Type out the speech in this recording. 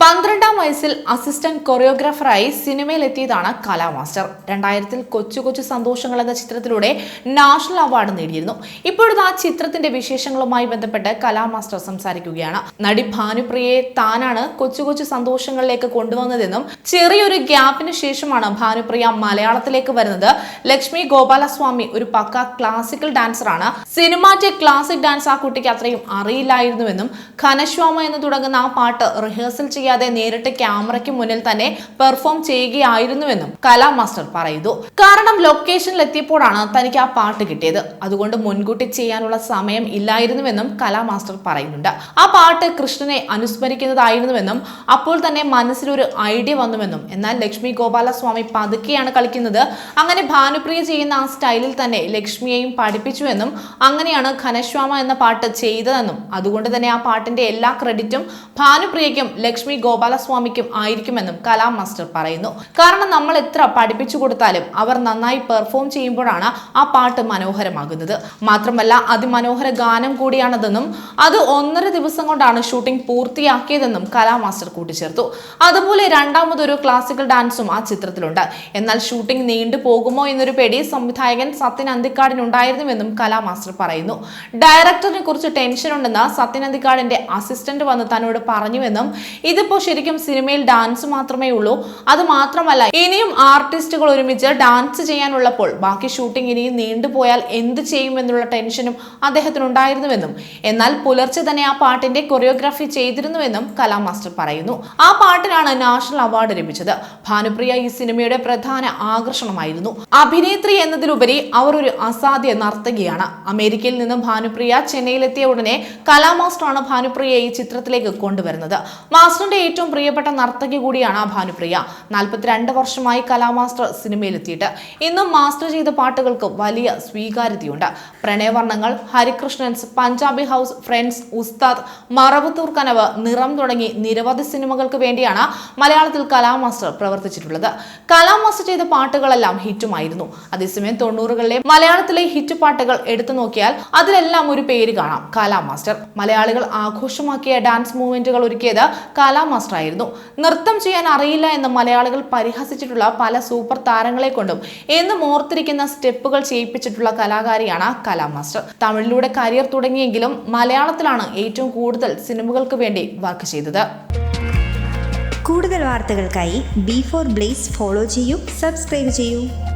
പന്ത്രണ്ടാം വയസ്സിൽ അസിസ്റ്റന്റ് കൊറിയോഗ്രാഫറായി സിനിമയിലെത്തിയതാണ് കലാമാസ്റ്റർ രണ്ടായിരത്തിൽ കൊച്ചു കൊച്ചു സന്തോഷങ്ങൾ എന്ന ചിത്രത്തിലൂടെ നാഷണൽ അവാർഡ് നേടിയിരുന്നു. ഇപ്പോഴത്തെ ആ ചിത്രത്തിന്റെ വിശേഷങ്ങളുമായി ബന്ധപ്പെട്ട് കലാമാസ്റ്റർ സംസാരിക്കുകയാണ്. നടി ഭാനുപ്രിയയെ താനാണ് കൊച്ചു കൊച്ചു സന്തോഷങ്ങളിലേക്ക് കൊണ്ടുവന്നതെന്നും ചെറിയൊരു ഗ്യാപ്പിന് ശേഷമാണ് ഭാനുപ്രിയ മലയാളത്തിലേക്ക് വരുന്നത്. ലക്ഷ്മി ഗോപാലസ്വാമി ഒരു പക്ക ക്ലാസിക്കൽ ഡാൻസറാണ് സിനിമാറ്റിക് ക്ലാസിക് ഡാൻസ് ആ കുട്ടിക്ക് അത്രയും അറിയില്ലായിരുന്നുവെന്നും ഘനശ്വാമ എന്ന് തുടങ്ങുന്ന ആ പാട്ട് റിഹേഴ്സൽ ചെയ്യാതെ നേരിട്ട് ക്യാമറയ്ക്ക് മുന്നിൽ തന്നെ പെർഫോം ചെയ്യുകയായിരുന്നുവെന്നും കലാ മാസ്റ്റർ പറയുന്നു. കാരണം ലൊക്കേഷനിലെത്തിയപ്പോഴാണ് തനിക്ക് ആ പാട്ട് കിട്ടിയത്. അതുകൊണ്ട് മുൻകൂട്ടി ചെയ്യാനുള്ള സമയം ഇല്ലായിരുന്നുവെന്നും കലാ മാസ്റ്റർ പറയുന്നുണ്ട്. ആ പാട്ട് കൃഷ്ണനെ അനുസ്മരിക്കുന്നതായിരുന്നുവെന്നും അപ്പോൾ തന്നെ മനസ്സിലൊരു ഐഡിയ വന്നുവെന്നും. എന്നാൽ ലക്ഷ്മി ഗോപാലസ്വാമി പതുക്കെയാണ് കളിക്കുന്നത്. അങ്ങനെ ഭാനുപ്രിയ ചെയ്യുന്ന ആ സ്റ്റൈലിൽ തന്നെ ലക്ഷ്മിയെയും പഠിപ്പിച്ചുവെന്നും അങ്ങനെയാണ് ഘനശ്വാമ എന്ന പാട്ട് ചെയ്തതെന്നും. അതുകൊണ്ട് തന്നെ ആ പാട്ടിന്റെ എല്ലാ ക്രെഡിറ്റും ഭാനുപ്രിയയ്ക്കും ലക്ഷ്മി ഗോപാലസ്വാമിക്കും ആയിരിക്കുമെന്നും കലാം മാസ്റ്റർ പറയുന്നു. കാരണം നമ്മൾ എത്ര പഠിപ്പിച്ചു കൊടുത്താലും അവർ നന്നായി പെർഫോം ചെയ്യുമ്പോഴാണ് ആ പാട്ട് മനോഹരമാകുന്നത്. മാത്രമല്ല അതിമനോഹര ഗാനം കൂടിയാണതെന്നും അത് ഒന്നര ദിവസം കൊണ്ടാണ് ഷൂട്ടിംഗ് പൂർത്തിയാക്കിയതെന്നും കലാ മാസ്റ്റർ കൂട്ടിച്ചേർത്തു. അതുപോലെ രണ്ടാമതൊരു ക്ലാസിക്കൽ ഡാൻസും ആ ചിത്രത്തിലുണ്ട്. എന്നാൽ ഷൂട്ടിംഗ് നീണ്ടു പോകുമോ എന്നൊരു പേടി സംവിധായകൻ സത്യൻ അന്തിക്കാടിനുണ്ടായിരുന്നുവെന്നും കലാ മാസ്റ്റർ പറയുന്നു. ഡയറക്ടറിനെ കുറിച്ച് ടെൻഷൻ ഉണ്ടെന്ന് സത്യൻ അന്തിക്കാടിന്റെ അസിസ്റ്റന്റ് വന്ന് തന്നോട് പറഞ്ഞുവെന്നും ഇതിപ്പോ ശരിക്കും സിനിമയിൽ ഡാൻസ് മാത്രമേ ഉള്ളൂ. അത് മാത്രമല്ല ഇനിയും ആർട്ടിസ്റ്റുകൾ ഒരുമിച്ച് ഡാൻസ് ചെയ്യാനുള്ളപ്പോൾ ബാക്കി ഷൂട്ടിംഗ് ഇനിയും നീണ്ടുപോയാൽ എന്ത് ചെയ്യുമെന്നുള്ള ടെൻഷനും അദ്ദേഹത്തിനുണ്ടായിരുന്നുവെന്നും എന്നാൽ പുലർച്ചെ തന്നെ ആ പാട്ടിന്റെ കൊറിയോഗ്രാഫി ചെയ്തിരുന്നുവെന്നും കലാമാസ്റ്റർ പറയുന്നു. ആ പാട്ടിനാണ് നാഷണൽ അവാർഡ് ലഭിച്ചത്. ഭാനുപ്രിയ ഈ സിനിമയുടെ പ്രധാന ആകർഷണമായിരുന്നു. അഭിനേത്രി എന്നതിലുപരി അവർ ഒരു അസാധ്യ നർത്തകിയാണ്. അമേരിക്കയിൽ നിന്നും ഭാനുപ്രിയ ചെന്നൈയിലെത്തിയ ഉടനെ കലാമാസ്റ്ററാണ് ഭാനുപ്രിയ ഈ ചിത്രത്തിലേക്ക് കൊണ്ടുവരുന്നത്. മാസ്റ്ററിന്റെ ഏറ്റവും പ്രിയപ്പെട്ട നർത്തകി കൂടിയാണ് ഭാനുപ്രിയ. നാൽപ്പത്തിരണ്ട് വർഷമായി കലാമാസ്റ്റർ സിനിമയിലെത്തിയിട്ട്. ഇന്നും മാസ്റ്റർ ചെയ്ത പാട്ടുകൾക്ക് വലിയ സ്വീകാര്യതയുണ്ട്. പ്രണയവർണങ്ങൾ ഹരികൃഷ്ണൻസ് പഞ്ചാബി ഹൗസ് ഫ്രണ്ട്സ് ഉസ്താദ് മറവത്തൂർ കനവ് നിറം തുടങ്ങി നിരവധി സിനിമകൾക്ക് വേണ്ടിയാണ് മലയാളത്തിൽ കലാമാസ്റ്റർ പ്രവർത്തിച്ചിട്ടുള്ളത്. കലാമാസ്റ്റർ ചെയ്ത പാട്ടുകളെല്ലാം ഹിറ്റുമായിരുന്നു. അതേസമയം തൊണ്ണൂറുകളിലെ മലയാളത്തിലെ ഹിറ്റ് പാട്ടുകൾ എടുത്തു നോക്കിയാൽ അതിലെല്ലാം ഒരു പേര് കാണാം കലാമാസ്റ്റർ. മലയാളികൾ ആഘോഷമാക്കിയ ഡാൻസ് മൂവ്മെന്റുകൾ ഒരുക്കിയത് കലാമാസ്റ്റർ ആയിരുന്നു നൃത്തം ചെയ്യാൻ അറിയില്ല എന്ന് മലയാളികൾ പരിഹസിച്ചിട്ടുള്ള പല സൂപ്പർ താരങ്ങളെ കൊണ്ടും എന്നും ഓർത്തിരിക്കുന്ന സ്റ്റെപ്പുകൾ ചെയ്യിപ്പിച്ചിട്ടുള്ള കലാകാരിയാണ് കലാമാസ്റ്റർ തമിഴിലൂടെ കരിയർ തുടങ്ങിയെങ്കിലും മലയാളത്തിലാണ് ഏറ്റവും കൂടുതൽ സിനിമകൾക്ക് വേണ്ടി വർക്ക് ചെയ്തത്. കൂടുതൽ വാർത്തകൾക്കായി ബി ഫോർ ബ്ലേസ് ഫോളോ ചെയ്യൂ സബ്സ്ക്രൈബ് ചെയ്യൂ.